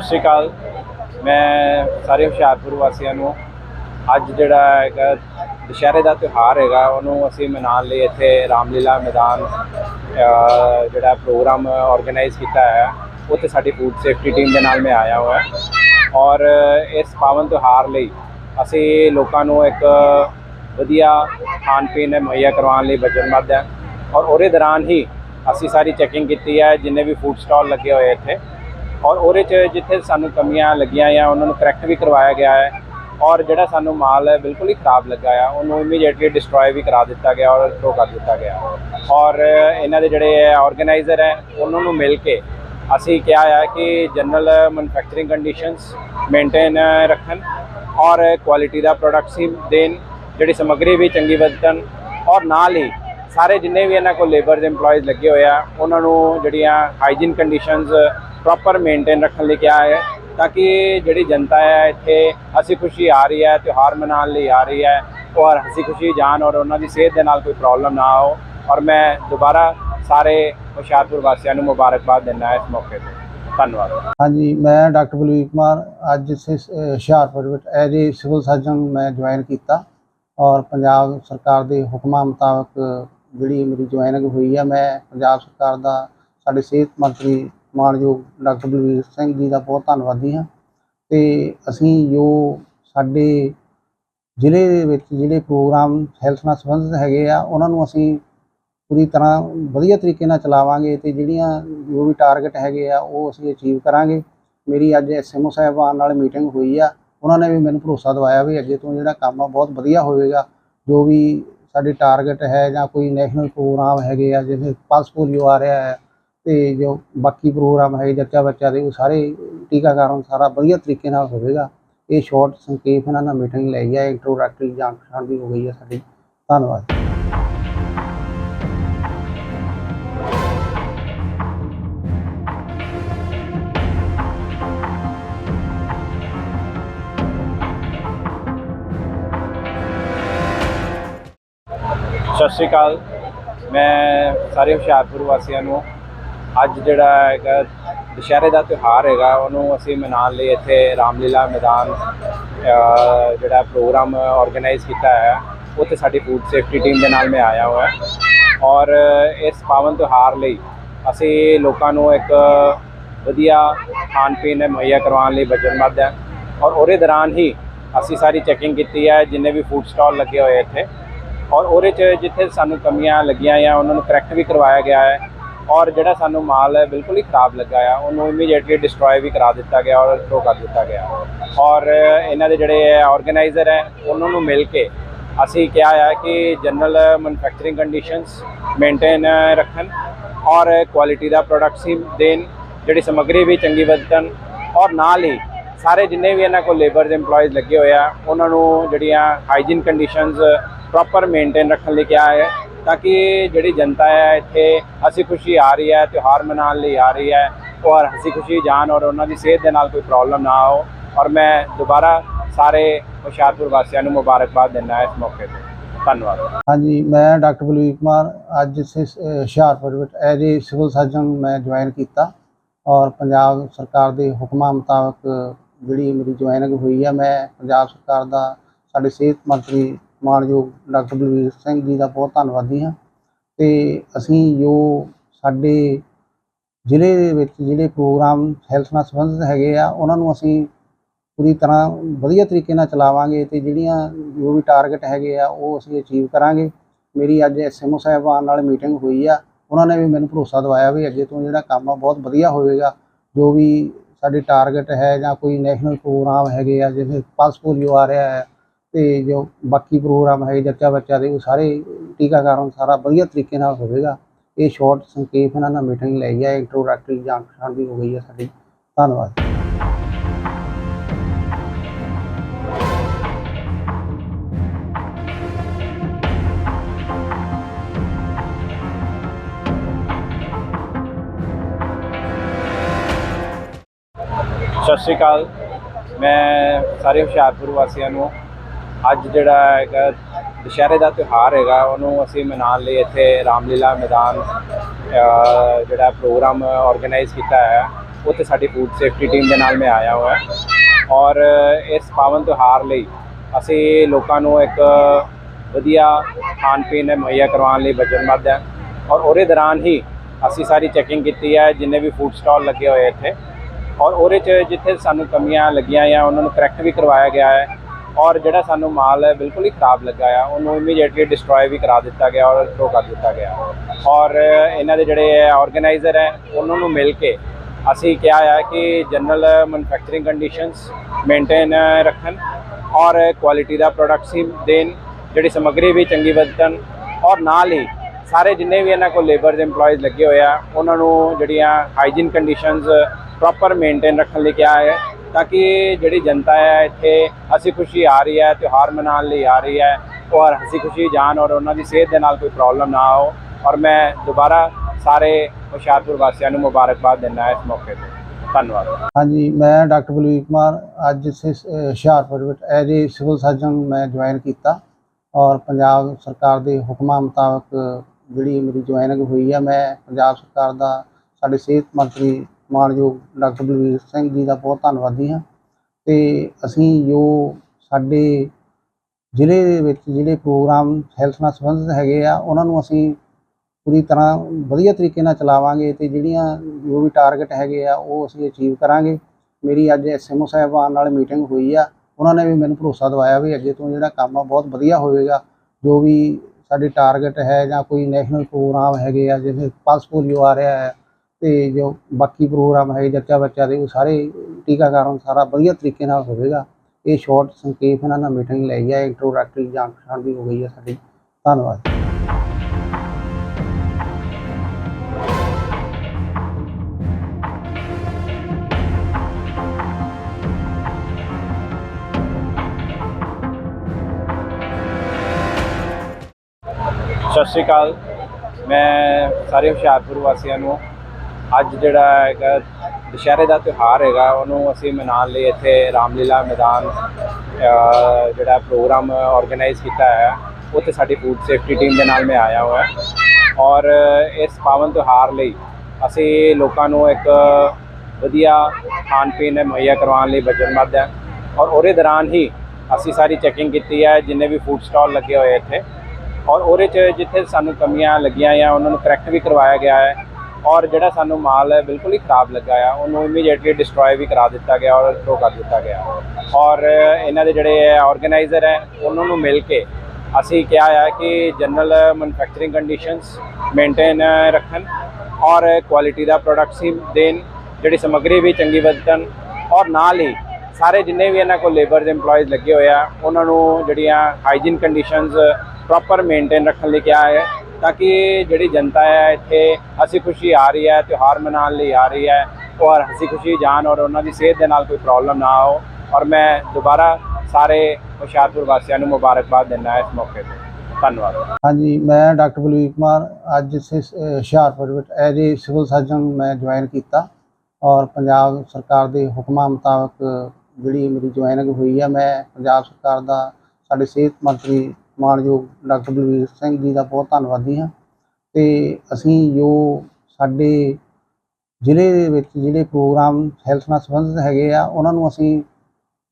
ਸਤਿ ਸ਼੍ਰੀ ਅਕਾਲ। ਮੈਂ ਸਾਰੇ ਹੁਸ਼ਿਆਰਪੁਰ ਵਾਸੀਆਂ ਨੂੰ ਅੱਜ ਜਿਹੜਾ ਹੈਗਾ, ਦੁਸ਼ਹਿਰੇ ਦਾ ਤਿਉਹਾਰ ਹੈਗਾ, ਉਹਨੂੰ ਅਸੀਂ ਮਨਾਉਣ ਲਈ ਇੱਥੇ ਰਾਮਲੀਲਾ ਮੈਦਾਨ ਜਿਹੜਾ ਪ੍ਰੋਗਰਾਮ ਆਰਗੇਨਾਈਜ਼ ਕੀਤਾ ਹੈ, ਉੱਥੇ ਸਾਡੀ ਫੂਡ ਸੇਫਟੀ ਟੀਮ ਦੇ ਨਾਲ ਮੈਂ ਆਇਆ ਹੋਇਆ। ਔਰ ਇਸ ਪਾਵਨ ਤਿਉਹਾਰ ਲਈ ਅਸੀਂ ਲੋਕਾਂ ਨੂੰ ਇੱਕ ਵਧੀਆ ਖਾਣ ਪੀਣ ਮੁਹੱਈਆ ਕਰਵਾਉਣ ਲਈ ਵਚਨਬੱਧ ਹੈ। ਔਰ ਉਹਦੇ ਦੌਰਾਨ ਹੀ ਅਸੀਂ ਸਾਰੀ ਚੈਕਿੰਗ ਕੀਤੀ ਹੈ, ਜਿੰਨੇ ਵੀ ਫੂਡ ਸਟਾਲ ਲੱਗੇ ਹੋਏ ਇੱਥੇ। ਔਰ ਉਹਦੇ 'ਚ ਜਿੱਥੇ ਸਾਨੂੰ ਕਮੀਆਂ ਲੱਗੀਆਂ ਆ, ਉਹਨਾਂ ਨੂੰ ਕਰੈਕਟ ਵੀ ਕਰਵਾਇਆ ਗਿਆ ਹੈ ਔਰ ਜਿਹੜਾ ਸਾਨੂੰ ਮਾਲ ਹੈ ਬਿਲਕੁਲ ਹੀ ਖਰਾਬ ਲੱਗਾ ਆ, ਉਹਨੂੰ ਇਮੀਡੀਏਟਲੀ ਡਿਸਟਰੋਏ ਵੀ ਕਰਾ ਦਿੱਤਾ ਗਿਆ ਔਰ ਥਰੋ ਕਰ ਦਿੱਤਾ ਗਿਆ। ਔਰ ਇਹਨਾਂ ਦੇ ਜਿਹੜੇ ਆਰਗੇਨਾਈਜ਼ਰ ਹੈ, ਉਹਨਾਂ ਨੂੰ ਮਿਲ ਕੇ ਅਸੀਂ ਕਿਹਾ ਆ ਕਿ ਜਨਰਲ ਮੈਨੂਫੈਕਚਰਿੰਗ ਕੰਡੀਸ਼ਨਸ ਮੇਨਟੇਨ ਰੱਖਣ ਔਰ ਕੁਆਲਿਟੀ ਦਾ ਪ੍ਰੋਡਕਟਸ ਹੀ ਦੇਣ, ਜਿਹੜੀ ਸਮੱਗਰੀ ਵੀ ਚੰਗੀ ਵਧਣ ਔਰ ਨਾਲ ਹੀ ਸਾਰੇ ਜਿੰਨੇ ਵੀ ਇਹਨਾਂ ਕੋਲ ਲੇਬਰ ਦੇ EMPLOYEES ਲੱਗੇ ਹੋਏ ਆ, ਉਹਨਾਂ ਨੂੰ ਜਿਹੜੀਆਂ ਹਾਈਜੀਨ ਕੰਡੀਸ਼ਨਸ ਪ੍ਰੋਪਰ ਮੇਨਟੇਨ ਰੱਖਣ ਲਈ ਕਿਹਾ ਹੈ, ਤਾਂ ਕਿ ਜਿਹੜੀ ਜਨਤਾ ਹੈ ਇੱਥੇ ਹਸੀ ਖੁਸ਼ੀ ਆ ਰਹੀ ਹੈ, ਤਿਉਹਾਰ ਮਨਾਉਣ ਲਈ ਆ ਰਹੀ ਹੈ ਔਰ ਹਸੀ ਖੁਸ਼ੀ ਜਾਣ ਔਰ ਉਹਨਾਂ ਦੀ ਸਿਹਤ ਦੇ ਨਾਲ ਕੋਈ ਪ੍ਰੋਬਲਮ ਨਾ ਹੋ ਔਰ ਮੈਂ ਦੁਬਾਰਾ ਸਾਰੇ ਹੁਸ਼ਿਆਰਪੁਰ ਵਾਸੀਆਂ ਨੂੰ ਮੁਬਾਰਕਬਾਦ ਦਿੰਦਾ ਇਸ ਮੌਕੇ ਤੇ। ਧੰਨਵਾਦ। ਹਾਂਜੀ, ਮੈਂ ਡਾਕਟਰ ਬਲਵੀਰ ਕੁਮਾਰ, ਅੱਜ ਹੁਸ਼ਿਆਰਪੁਰ ਵਿੱਚ ਐਜ ਏ ਸਿਵਲ ਸਰਜਨ ਮੈਂ ਜੁਆਇਨ ਕੀਤਾ ਔਰ ਪੰਜਾਬ ਸਰਕਾਰ ਦੇ ਹੁਕਮਾਂ ਮੁਤਾਬਕ ਜਿਹੜੀ ਮੇਰੀ ਜੁਆਇਨਿੰਗ ਹੋਈ ਆ ਮੈਂ ਪੰਜਾਬ ਸਰਕਾਰ ਦਾ, ਸਾਡੇ ਸਿਹਤ ਮੰਤਰੀ ਮਾਨਯੋਗ ਡਾਕਟਰ ਬਲਵੀਰ ਸਿੰਘ ਜੀ ਦਾ ਬਹੁਤ ਧੰਨਵਾਦੀ ਹਾਂ। ਤੇ ਅਸੀਂ ਜੋ ਸਾਡੇ ਜ਼ਿਲ੍ਹੇ ਦੇ ਵਿੱਚ ਜਿਹੜੇ ਪ੍ਰੋਗਰਾਮ ਹੈਲਥ ਨਾਲ ਸੰਬੰਧਿਤ ਹੈਗੇ ਆ, ਉਹਨਾਂ ਨੂੰ ਅਸੀਂ ਪੂਰੀ ਤਰ੍ਹਾਂ ਵਧੀਆ ਤਰੀਕੇ ਨਾਲ ਚਲਾਵਾਂਗੇ ਤੇ ਜਿਹੜੀਆਂ ਜੋ ਵੀ ਟਾਰਗੇਟ ਹੈਗੇ ਆ, ਉਹ ਅਸੀਂ ਅਚੀਵ ਕਰਾਂਗੇ। ਮੇਰੀ ਅੱਜ ਐਸਐਮਓ ਸਾਹਿਬਾਨ ਨਾਲ ਮੀਟਿੰਗ ਹੋਈ ਆ, ਉਹਨਾਂ ਨੇ ਵੀ ਮੈਨੂੰ ਭਰੋਸਾ ਦਵਾਇਆ ਵੀ ਅੱਗੇ ਤੋਂ ਜਿਹੜਾ ਕੰਮ ਆ, ਬਹੁਤ ਵਧੀਆ ਹੋਵੇਗਾ। ਜੋ ਵੀ ਸਾਡੇ ਟਾਰਗੇਟ ਹੈ ਜਾਂ ਕੋਈ ਨੈਸ਼ਨਲ ਪ੍ਰੋਗਰਾਮ ਹੈਗੇ ਆ, ਜਿਵੇਂ ਪਲਸ ਪੋਲੀਓ ਆ ਰਿਹਾ ਹੈ ਤੇ ਜੋ ਬਾਕੀ ਪ੍ਰੋਗਰਾਮ ਹੈ, ਜੱਚਾ ਬੱਚਾ ਦੇ, ਉਹ ਸਾਰੇ ਟੀਕਾਕਰਨ ਸਾਰਾ ਵਧੀਆ ਤਰੀਕੇ ਨਾਲ ਹੋਵੇਗਾ। ਇਹ ਸ਼ਾਰਟ ਸੰਖੇਪ ਇਹਨਾਂ ਨਾਲ ਮੀਟਿੰਗ ਲਈ ਹੈ ਇੰਟਰੋਡਕਟਰੀ ਜਾਣਕਾਰੀ ਵੀ ਹੋ ਗਈ ਹੈ ਸਾਡੀ। ਧੰਨਵਾਦ। ਸਤਿ ਸ਼੍ਰੀ ਅਕਾਲ। ਮੈਂ ਸਾਰੇ ਹੁਸ਼ਿਆਰਪੁਰ ਵਾਸੀਆਂ ਨੂੰ ਅੱਜ ਜਿਹੜਾ ਹੈਗਾ, ਦੁਸ਼ਹਿਰੇ ਦਾ ਤਿਉਹਾਰ ਹੈਗਾ, ਉਹਨੂੰ ਅਸੀਂ ਮਨਾਉਣ ਲਈ ਇੱਥੇ ਰਾਮਲੀਲਾ ਮੈਦਾਨ ਜਿਹੜਾ ਪ੍ਰੋਗਰਾਮ ਆਰਗੇਨਾਈਜ਼ ਕੀਤਾ ਹੈ, ਉੱਥੇ ਸਾਡੀ ਫੂਡ ਸੇਫਟੀ ਟੀਮ ਦੇ ਨਾਲ ਮੈਂ ਆਇਆ ਹੋਇਆ। ਔਰ ਇਸ ਪਾਵਨ ਤਿਉਹਾਰ ਲਈ ਅਸੀਂ ਲੋਕਾਂ ਨੂੰ ਇੱਕ ਵਧੀਆ ਖਾਣ ਪੀਣ ਮੁਹੱਈਆ ਕਰਵਾਉਣ ਲਈ ਵਚਨਬੱਧ ਹੈ। ਔਰ ਉਹਦੇ ਦੌਰਾਨ ਹੀ ਅਸੀਂ ਸਾਰੀ ਚੈਕਿੰਗ ਕੀਤੀ ਹੈ, ਜਿੰਨੇ ਵੀ ਫੂਡ ਸਟਾਲ ਲੱਗੇ ਹੋਏ ਇੱਥੇ। ਔਰ ਉਹਦੇ 'ਚ ਜਿੱਥੇ ਸਾਨੂੰ ਕਮੀਆਂ ਲੱਗੀਆਂ ਆ ਉਹਨਾਂ ਨੂੰ ਕਰੈਕਟ ਵੀ ਕਰਵਾਇਆ ਗਿਆ ਹੈ ਔਰ ਜਿਹੜਾ ਸਾਨੂੰ ਮਾਲ ਹੈ, ਬਿਲਕੁਲ ਹੀ ਖਰਾਬ ਲੱਗਾ ਆ। ਉਹਨੂੰ ਇਮੀਡੀਏਟਲੀ ਡਿਸਟਰੋਏ ਵੀ ਕਰਾ ਦਿੱਤਾ ਗਿਆ ਔਰ ਥਰੋ ਕਰ ਦਿੱਤਾ ਗਿਆ। ਔਰ ਇਹਨਾਂ ਦੇ ਜਿਹੜੇ ਆਰਗੇਨਾਈਜ਼ਰ ਹੈ, ਉਹਨਾਂ ਨੂੰ ਮਿਲ ਕੇ ਅਸੀਂ ਕਿਹਾ ਆ ਕਿ ਜਨਰਲ ਮੈਨੂਫੈਕਚਰਿੰਗ ਕੰਡੀਸ਼ਨਸ ਮੇਨਟੇਨ ਰੱਖਣ ਔਰ ਕੁਆਲਿਟੀ ਦਾ ਪ੍ਰੋਡਕਟਸ ਹੀ ਦੇਣ, ਜਿਹੜੀ ਸਮੱਗਰੀ ਵੀ ਚੰਗੀ ਵਰਤਣ ਔਰ ਨਾਲ ਹੀ ਸਾਰੇ ਜਿੰਨੇ ਵੀ ਇਹਨਾਂ ਕੋਲ ਲੇਬਰ ਦੇ EMPLOYEES ਲੱਗੇ ਹੋਏ ਆ, ਉਹਨਾਂ ਨੂੰ ਜਿਹੜੀਆਂ ਹਾਈਜੀਨ ਕੰਡੀਸ਼ਨਸ ਪ੍ਰੋਪਰ ਮੇਨਟੇਨ ਰੱਖਣ ਲਈ ਕਿਹਾ ਹੈ। ਤਾਂ ਕਿ ਜਿਹੜੀ ਜਨਤਾ ਹੈ ਇੱਥੇ ਹਸੀ ਖੁਸ਼ੀ ਆ ਰਹੀ ਹੈ ਤਿਉਹਾਰ ਮਨਾਉਣ ਲਈ ਆ ਰਹੀ ਹੈ ਔਰ ਹਸੀ ਖੁਸ਼ੀ ਜਾਣ ਔਰ ਉਹਨਾਂ ਦੀ ਸਿਹਤ ਦੇ ਨਾਲ ਕੋਈ ਪ੍ਰੋਬਲਮ ਨਾ ਹੋ ਔਰ ਮੈਂ ਦੁਬਾਰਾ ਸਾਰੇ ਹੁਸ਼ਿਆਰਪੁਰ ਵਾਸੀਆਂ ਨੂੰ ਮੁਬਾਰਕਬਾਦ ਦਿੰਦਾ ਇਸ ਮੌਕੇ ਤੇ ਧੰਨਵਾਦ ਹਾਂਜੀ ਮੈਂ ਡਾਕਟਰ ਬਲਵੀਰ ਕੁਮਾਰ ਅੱਜ ਹੁਸ਼ਿਆਰਪੁਰ ਵਿੱਚ ਐਜ ਏ ਸਿਵਲ ਸਰਜਨ ਮੈਂ ਜੁਆਇਨ ਕੀਤਾ ਔਰ ਪੰਜਾਬ ਸਰਕਾਰ ਦੇ ਹੁਕਮਾਂ ਮੁਤਾਬਕ ਜਿਹੜੀ ਮੇਰੀ ਜੁਆਇਨਿੰਗ ਹੋਈ ਆ ਮੈਂ ਪੰਜਾਬ ਸਰਕਾਰ ਦਾ ਸਾਡੇ ਸਿਹਤ ਮੰਤਰੀ ਮਾਨਯੋਗ ਡਾਕਟਰ ਬਲਵੀਰ ਸਿੰਘ ਜੀ ਦਾ ਬਹੁਤ ਧੰਨਵਾਦੀ ਹਾਂ। ਤੇ ਅਸੀਂ ਜੋ ਸਾਡੇ ਜ਼ਿਲ੍ਹੇ ਦੇ ਵਿੱਚ ਜਿਹੜੇ ਪ੍ਰੋਗਰਾਮ ਹੈਲਥ ਨਾਲ ਸੰਬੰਧਿਤ ਹੈਗੇ ਆ, ਉਹਨਾਂ ਨੂੰ ਅਸੀਂ ਪੂਰੀ ਤਰ੍ਹਾਂ ਵਧੀਆ ਤਰੀਕੇ ਨਾਲ ਚਲਾਵਾਂਗੇ ਤੇ ਜਿਹੜੀਆਂ ਜੋ ਵੀ ਟਾਰਗੇਟ ਹੈਗੇ ਆ, ਉਹ ਅਸੀਂ ਅਚੀਵ ਕਰਾਂਗੇ। ਮੇਰੀ ਅੱਜ ਐਸਐਮਓ ਸਾਹਿਬਾਨ ਨਾਲ ਮੀਟਿੰਗ ਹੋਈ ਆ। ਉਹਨਾਂ ਨੇ ਵੀ ਮੈਨੂੰ ਭਰੋਸਾ ਦਵਾਇਆ ਵੀ ਅੱਗੇ ਤੋਂ ਜਿਹੜਾ ਕੰਮ ਆ, ਬਹੁਤ ਵਧੀਆ ਹੋਵੇਗਾ। ਜੋ ਵੀ ਸਾਡੇ ਟਾਰਗੇਟ ਹੈ ਜਾਂ ਕੋਈ ਨੈਸ਼ਨਲ ਪ੍ਰੋਗਰਾਮ ਹੈਗੇ ਆ, ਜਿਵੇਂ ਪਲਸ ਪੋਲੀਓ ਆ ਰਿਹਾ ਹੈ ਤੇ ਜੋ ਬਾਕੀ ਪ੍ਰੋਗਰਾਮ ਹੈ, ਜੱਚਾ ਬੱਚਾ ਦੇ, ਉਹ ਸਾਰੇ ਟੀਕਾਕਰਨ ਸਾਰਾ ਵਧੀਆ ਤਰੀਕੇ ਨਾਲ ਹੋਵੇਗਾ। ਇਹ ਸ਼ਾਰਟ ਸੰਖੇਪ ਇਹਨਾਂ ਨਾਲ ਮੀਟਿੰਗ ਲਈ ਹੈ ਇੰਟਰੋਡਕਟਰੀ ਜਾਣਕਾਰੀ ਵੀ ਹੋ ਗਈ ਹੈ ਸਾਡੀ। ਧੰਨਵਾਦ। ਸਤਿ ਸ਼੍ਰੀ ਅਕਾਲ। ਮੈਂ ਸਾਰੇ ਹੁਸ਼ਿਆਰਪੁਰ ਵਾਸੀਆਂ ਨੂੰ ਅੱਜ ਜਿਹੜਾ ਹੈਗਾ ਦੁਸ਼ਹਿਰੇ ਦਾ ਤਿਉਹਾਰ ਹੈਗਾ, ਉਹਨੂੰ ਅਸੀਂ ਮਨਾਉਣ ਲਈ ਇੱਥੇ ਰਾਮਲੀਲਾ ਮੈਦਾਨ ਜਿਹੜਾ ਪ੍ਰੋਗਰਾਮ ਆਰਗੇਨਾਈਜ਼ ਕੀਤਾ ਹੈ, ਉੱਥੇ ਸਾਡੀ ਫੂਡ ਸੇਫਟੀ ਟੀਮ ਦੇ ਨਾਲ ਮੈਂ ਆਇਆ ਹੋਇਆ। ਔਰ ਇਸ ਪਾਵਨ ਤਿਉਹਾਰ ਲਈ ਅਸੀਂ ਲੋਕਾਂ ਨੂੰ ਇੱਕ ਵਧੀਆ ਖਾਣ ਪੀਣ ਮੁਹੱਈਆ ਕਰਵਾਉਣ ਲਈ ਵਚਨਬੱਧ ਹੈ। ਔਰ ਉਹਦੇ ਦੌਰਾਨ ਹੀ ਅਸੀਂ ਸਾਰੀ ਚੈਕਿੰਗ ਕੀਤੀ ਹੈ, ਜਿੰਨੇ ਵੀ ਫੂਡ ਸਟਾਲ ਲੱਗੇ ਹੋਏ ਇੱਥੇ। ਔਰ ਉਹਦੇ 'ਚ ਜਿੱਥੇ ਸਾਨੂੰ ਕਮੀਆਂ ਲੱਗੀਆਂ ਆ ਉਹਨਾਂ ਨੂੰ ਕਰੈਕਟ ਵੀ ਕਰਵਾਇਆ ਗਿਆ ਹੈ ਔਰ ਜਿਹੜਾ ਸਾਨੂੰ ਮਾਲ ਹੈ, ਬਿਲਕੁਲ ਹੀ ਖਰਾਬ ਲੱਗਾ ਆ। ਉਹਨੂੰ ਇਮੀਡੀਏਟਲੀ ਡਿਸਟਰੋਏ ਵੀ ਕਰਾ ਦਿੱਤਾ ਗਿਆ ਔਰ ਥਰੋ ਕਰ ਦਿੱਤਾ ਗਿਆ। ਔਰ ਇਹਨਾਂ ਦੇ ਜਿਹੜੇ ਆਰਗੇਨਾਈਜ਼ਰ ਹੈ, ਉਹਨਾਂ ਨੂੰ ਮਿਲ ਕੇ ਅਸੀਂ ਕਿਹਾ ਆ ਕਿ ਜਨਰਲ ਮੈਨੂਫੈਕਚਰਿੰਗ ਕੰਡੀਸ਼ਨਸ ਮੇਨਟੇਨ ਰੱਖਣ ਔਰ ਕੁਆਲਿਟੀ ਦਾ ਪ੍ਰੋਡਕਟਸ ਹੀ ਦੇਣ, ਜਿਹੜੀ ਸਮੱਗਰੀ ਵੀ ਚੰਗੀ ਵਰਤਣ ਔਰ ਨਾਲ ਹੀ ਸਾਰੇ ਜਿੰਨੇ ਵੀ ਇਹਨਾਂ ਕੋਲ ਲੇਬਰ ਦੇ EMPLOYEES ਲੱਗੇ ਹੋਏ ਆ, ਉਹਨਾਂ ਨੂੰ ਜਿਹੜੀਆਂ ਹਾਈਜੀਨ ਕੰਡੀਸ਼ਨਸ ਪ੍ਰੋਪਰ ਮੇਨਟੇਨ ਰੱਖਣ ਲਈ ਕਿਹਾ ਹੈ। ਤਾਂ ਕਿ ਜਿਹੜੀ ਜਨਤਾ ਹੈ ਇੱਥੇ ਹਸੀ ਖੁਸ਼ੀ ਆ ਰਹੀ ਹੈ ਤਿਉਹਾਰ ਮਨਾਉਣ ਲਈ ਆ ਰਹੀ ਹੈ ਔਰ ਹਸੀ ਖੁਸ਼ੀ ਜਾਣ ਔਰ ਉਹਨਾਂ ਦੀ ਸਿਹਤ ਦੇ ਨਾਲ ਕੋਈ ਪ੍ਰੋਬਲਮ ਨਾ ਹੋ ਔਰ ਮੈਂ ਦੁਬਾਰਾ ਸਾਰੇ ਹੁਸ਼ਿਆਰਪੁਰ ਵਾਸੀਆਂ ਨੂੰ ਮੁਬਾਰਕਬਾਦ ਦਿੰਦਾ ਇਸ ਮੌਕੇ ਤੇ ਧੰਨਵਾਦ ਹਾਂਜੀ, ਮੈਂ ਡਾਕਟਰ ਬਲਵੀਰ ਕੁਮਾਰ, ਅੱਜ ਹੁਸ਼ਿਆਰਪੁਰ ਵਿੱਚ ਐਜ਼ ਏ ਸਿਵਲ ਸਰਜਨ ਮੈਂ ਜੁਆਇਨ ਕੀਤਾ ਔਰ ਪੰਜਾਬ ਸਰਕਾਰ ਦੇ ਹੁਕਮਾਂ ਮੁਤਾਬਕ ਜਿਹੜੀ ਮੇਰੀ ਜੁਆਇਨਿੰਗ ਹੋਈ ਆ, ਮੈਂ ਪੰਜਾਬ ਸਰਕਾਰ ਦਾ, ਸਾਡੇ ਸਿਹਤ ਮੰਤਰੀ ਮਾਨਯੋਗ ਡਾਕਟਰ ਬਲਵੀਰ ਸਿੰਘ ਜੀ ਦਾ ਬਹੁਤ ਧੰਨਵਾਦੀ ਹਾਂ। ਤੇ ਅਸੀਂ ਜੋ ਸਾਡੇ ਜ਼ਿਲ੍ਹੇ ਦੇ ਵਿੱਚ ਜਿਹੜੇ ਪ੍ਰੋਗਰਾਮ ਹੈਲਥ ਨਾਲ ਸੰਬੰਧਿਤ ਹੈਗੇ ਆ, ਉਹਨਾਂ ਨੂੰ ਅਸੀਂ ਪੂਰੀ ਤਰ੍ਹਾਂ ਵਧੀਆ ਤਰੀਕੇ ਨਾਲ ਚਲਾਵਾਂਗੇ ਤੇ ਜਿਹੜੀਆਂ ਜੋ ਵੀ ਟਾਰਗੇਟ ਹੈਗੇ ਆ, ਉਹ ਅਸੀਂ ਅਚੀਵ ਕਰਾਂਗੇ। ਮੇਰੀ ਅੱਜ ਐਸਐਮਓ ਸਾਹਿਬਾਨ ਨਾਲ ਮੀਟਿੰਗ ਹੋਈ ਆ, ਉਹਨਾਂ ਨੇ ਵੀ ਮੈਨੂੰ ਭਰੋਸਾ ਦਵਾਇਆ ਵੀ ਅੱਗੇ ਤੋਂ ਜਿਹੜਾ ਕੰਮ ਆ, ਬਹੁਤ ਵਧੀਆ ਹੋਵੇਗਾ। ਜੋ ਵੀ ਸਾਡੇ ਟਾਰਗੇਟ ਹੈ ਜਾਂ ਕੋਈ ਨੈਸ਼ਨਲ ਪ੍ਰੋਗਰਾਮ ਹੈਗੇ ਆ, ਜਿਵੇਂ ਪਲਸ ਪੋਲੀਓ ਆ ਰਿਹਾ ਹੈ ਤੇ ਜੋ ਬਾਕੀ ਪ੍ਰੋਗਰਾਮ ਹੈ, ਜੱਚਾ ਬੱਚਾ ਦੇ, ਉਹ ਸਾਰੇ ਟੀਕਾਕਰਨ ਸਾਰਾ ਵਧੀਆ ਤਰੀਕੇ ਨਾਲ ਹੋਵੇਗਾ। ਇਹ ਸ਼ਾਰਟ ਸੰਖੇਪ ਇਹਨਾਂ ਨਾਲ ਮੀਟਿੰਗ ਲਈ ਹੈ ਇੰਟਰੋਡਕਟਰੀ ਜਾਣ ਪਛਾਣ ਵੀ ਹੋ ਗਈ ਹੈ ਸਾਡੀ। ਧੰਨਵਾਦ। ਸਤਿ ਸ਼੍ਰੀ ਅਕਾਲ। ਮੈਂ ਸਾਰੇ ਹੁਸ਼ਿਆਰਪੁਰ ਵਾਸੀਆਂ ਨੂੰ ਅੱਜ ਜਿਹੜਾ ਹੈਗਾ, ਦੁਸ਼ਹਿਰੇ ਦਾ ਤਿਉਹਾਰ ਹੈਗਾ, ਉਹਨੂੰ ਅਸੀਂ ਮਨਾਉਣ ਲਈ ਇੱਥੇ ਰਾਮਲੀਲਾ ਮੈਦਾਨ ਜਿਹੜਾ ਪ੍ਰੋਗਰਾਮ ਆਰਗੇਨਾਈਜ਼ ਕੀਤਾ ਹੈ। ਉੱਥੇ ਸਾਡੀ ਫੂਡ ਸੇਫਟੀ ਟੀਮ ਦੇ ਨਾਲ ਮੈਂ ਆਇਆ ਹੋਇਆ ਔਰ ਇਸ ਪਾਵਨ ਤਿਉਹਾਰ ਲਈ ਅਸੀਂ ਲੋਕਾਂ ਨੂੰ ਇੱਕ ਵਧੀਆ ਖਾਣ ਪੀਣ ਮੁਹੱਈਆ ਕਰਵਾਉਣ ਲਈ ਵਚਨਬੱਧ ਹੈ। ਔਰ ਉਹਦੇ ਦੌਰਾਨ ਹੀ ਅਸੀਂ ਸਾਰੀ ਚੈਕਿੰਗ ਕੀਤੀ ਹੈ, ਜਿੰਨੇ ਵੀ ਫੂਡ ਸਟਾਲ ਲੱਗੇ ਹੋਏ ਇੱਥੇ। ਔਰ ਉਹਦੇ 'ਚ ਜਿੱਥੇ ਸਾਨੂੰ ਕਮੀਆਂ ਲੱਗੀਆਂ ਆ ਉਹਨਾਂ ਨੂੰ ਕਰੈਕਟ ਵੀ ਕਰਵਾਇਆ ਗਿਆ ਹੈ ਔਰ ਜਿਹੜਾ ਸਾਨੂੰ ਮਾਲ ਹੈ, ਬਿਲਕੁਲ ਹੀ ਖਰਾਬ ਲੱਗਾ ਆ। ਉਹਨੂੰ ਇਮੀਡੀਏਟਲੀ ਡਿਸਟਰੋਏ ਵੀ ਕਰਾ ਦਿੱਤਾ ਗਿਆ ਔਰ ਥਰੋ ਕਰ ਦਿੱਤਾ ਗਿਆ। ਔਰ ਇਹਨਾਂ ਦੇ ਜਿਹੜੇ ਆਰਗੇਨਾਈਜ਼ਰ ਹੈ, ਉਹਨਾਂ ਨੂੰ ਮਿਲ ਕੇ ਅਸੀਂ ਕਿਹਾ ਆ ਕਿ ਜਨਰਲ ਮੈਨੂਫੈਕਚਰਿੰਗ ਕੰਡੀਸ਼ਨਸ ਮੇਨਟੇਨ ਰੱਖਣ ਔਰ ਕੁਆਲਿਟੀ ਦਾ ਪ੍ਰੋਡਕਟਸ ਹੀ ਦੇਣ, ਜਿਹੜੀ ਸਮੱਗਰੀ ਵੀ ਚੰਗੀ ਵਰਤਣ ਔਰ ਨਾਲ ਹੀ ਸਾਰੇ ਜਿੰਨੇ ਵੀ ਇਹਨਾਂ ਕੋਲ ਲੇਬਰ ਦੇ EMPLOYEES ਲੱਗੇ ਹੋਏ ਆ, ਉਹਨਾਂ ਨੂੰ ਜਿਹੜੀਆਂ ਹਾਈਜੀਨ ਕੰਡੀਸ਼ਨਸ ਪ੍ਰੋਪਰ ਮੇਨਟੇਨ ਰੱਖਣ ਲਈ ਕਿਹਾ ਹੈ। ਤਾਂ ਕਿ ਜਿਹੜੀ ਜਨਤਾ ਹੈ ਇੱਥੇ ਹਸੀ ਖੁਸ਼ੀ ਆ ਰਹੀ ਹੈ ਤਿਉਹਾਰ ਮਨਾਉਣ ਲਈ ਆ ਰਹੀ ਹੈ ਔਰ ਹਸੀ ਖੁਸ਼ੀ ਜਾਣ ਔਰ ਉਹਨਾਂ ਦੀ ਸਿਹਤ ਦੇ ਨਾਲ ਕੋਈ ਪ੍ਰੋਬਲਮ ਨਾ ਹੋ ਔਰ ਮੈਂ ਦੁਬਾਰਾ ਸਾਰੇ ਹੁਸ਼ਿਆਰਪੁਰ ਵਾਸੀਆਂ ਨੂੰ ਮੁਬਾਰਕਬਾਦ ਦਿੰਦਾ ਇਸ ਮੌਕੇ ਤੇ ਧੰਨਵਾਦ ਹਾਂਜੀ ਮੈਂ ਡਾਕਟਰ ਬਲਵੀਰ ਕੁਮਾਰ ਅੱਜ ਹੁਸ਼ਿਆਰਪੁਰ ਵਿੱਚ ਐਜ਼ ਏ ਸਿਵਲ ਸਰਜਨ ਮੈਂ ਜੁਆਇਨ ਕੀਤਾ ਔਰ ਪੰਜਾਬ ਸਰਕਾਰ ਦੇ ਹੁਕਮਾਂ ਮੁਤਾਬਕ ਜਿਹੜੀ ਮੇਰੀ ਜੁਆਇਨਿੰਗ ਹੋਈ ਆ ਮੈਂ ਪੰਜਾਬ ਸਰਕਾਰ ਦਾ ਸਾਡੇ ਸਿਹਤ ਮੰਤਰੀ ਮਾਨਯੋਗ ਡਾਕਟਰ ਬਲਵੀਰ ਸਿੰਘ ਜੀ ਦਾ ਬਹੁਤ ਧੰਨਵਾਦੀ ਹਾਂ। ਤੇ ਅਸੀਂ ਜੋ ਸਾਡੇ ਜ਼ਿਲ੍ਹੇ ਦੇ ਵਿੱਚ ਜਿਹੜੇ ਪ੍ਰੋਗਰਾਮ ਹੈਲਥ ਨਾਲ ਸੰਬੰਧਿਤ ਹੈਗੇ ਆ, ਉਹਨਾਂ ਨੂੰ ਅਸੀਂ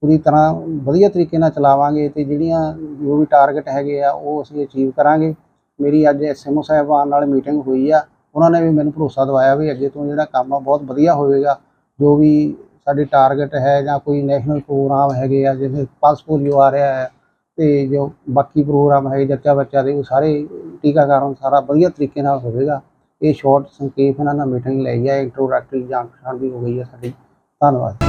ਪੂਰੀ ਤਰ੍ਹਾਂ ਵਧੀਆ ਤਰੀਕੇ ਨਾਲ ਚਲਾਵਾਂਗੇ ਤੇ ਜਿਹੜੀਆਂ ਜੋ ਵੀ ਟਾਰਗੇਟ ਹੈਗੇ ਆ, ਉਹ ਅਸੀਂ ਅਚੀਵ ਕਰਾਂਗੇ। ਮੇਰੀ ਅੱਜ ਐਸਐਮਓ ਸਾਹਿਬਾਨ ਨਾਲ ਮੀਟਿੰਗ ਹੋਈ ਆ, ਉਹਨਾਂ ਨੇ ਵੀ ਮੈਨੂੰ ਭਰੋਸਾ ਦਵਾਇਆ ਵੀ ਅੱਗੇ ਤੋਂ ਜਿਹੜਾ ਕੰਮ ਆ ਬਹੁਤ ਵਧੀਆ ਹੋਵੇਗਾ। ਜੋ ਵੀ ਸਾਡੇ ਟਾਰਗੇਟ ਹੈ ਜਾਂ ਕੋਈ ਨੈਸ਼ਨਲ ਪ੍ਰੋਗਰਾਮ ਹੈਗੇ ਆ, ਜਿਵੇਂ ਪਲਸ ਪੋਲੀਓ ਆ ਰਿਹਾ ਹੈ ਤੇ ਜੋ ਬਾਕੀ ਪ੍ਰੋਗਰਾਮ ਹੈ, ਜੱਚਾ ਬੱਚਾ ਦੇ, ਉਹ ਸਾਰੇ ਟੀਕਾਕਰਨ ਸਾਰਾ ਵਧੀਆ ਤਰੀਕੇ ਨਾਲ ਹੋਵੇਗਾ। ਇਹ ਸ਼ਾਰਟ ਸੰਖੇਪ ਇਹਨਾਂ ਨਾਲ ਮੀਟਿੰਗ ਲਈ ਹੈ ਇੰਟਰੋਡਕਟਰੀ ਜਾਣਕਾਰੀ ਵੀ ਹੋ ਗਈ ਹੈ ਸਾਡੀ। ਧੰਨਵਾਦ।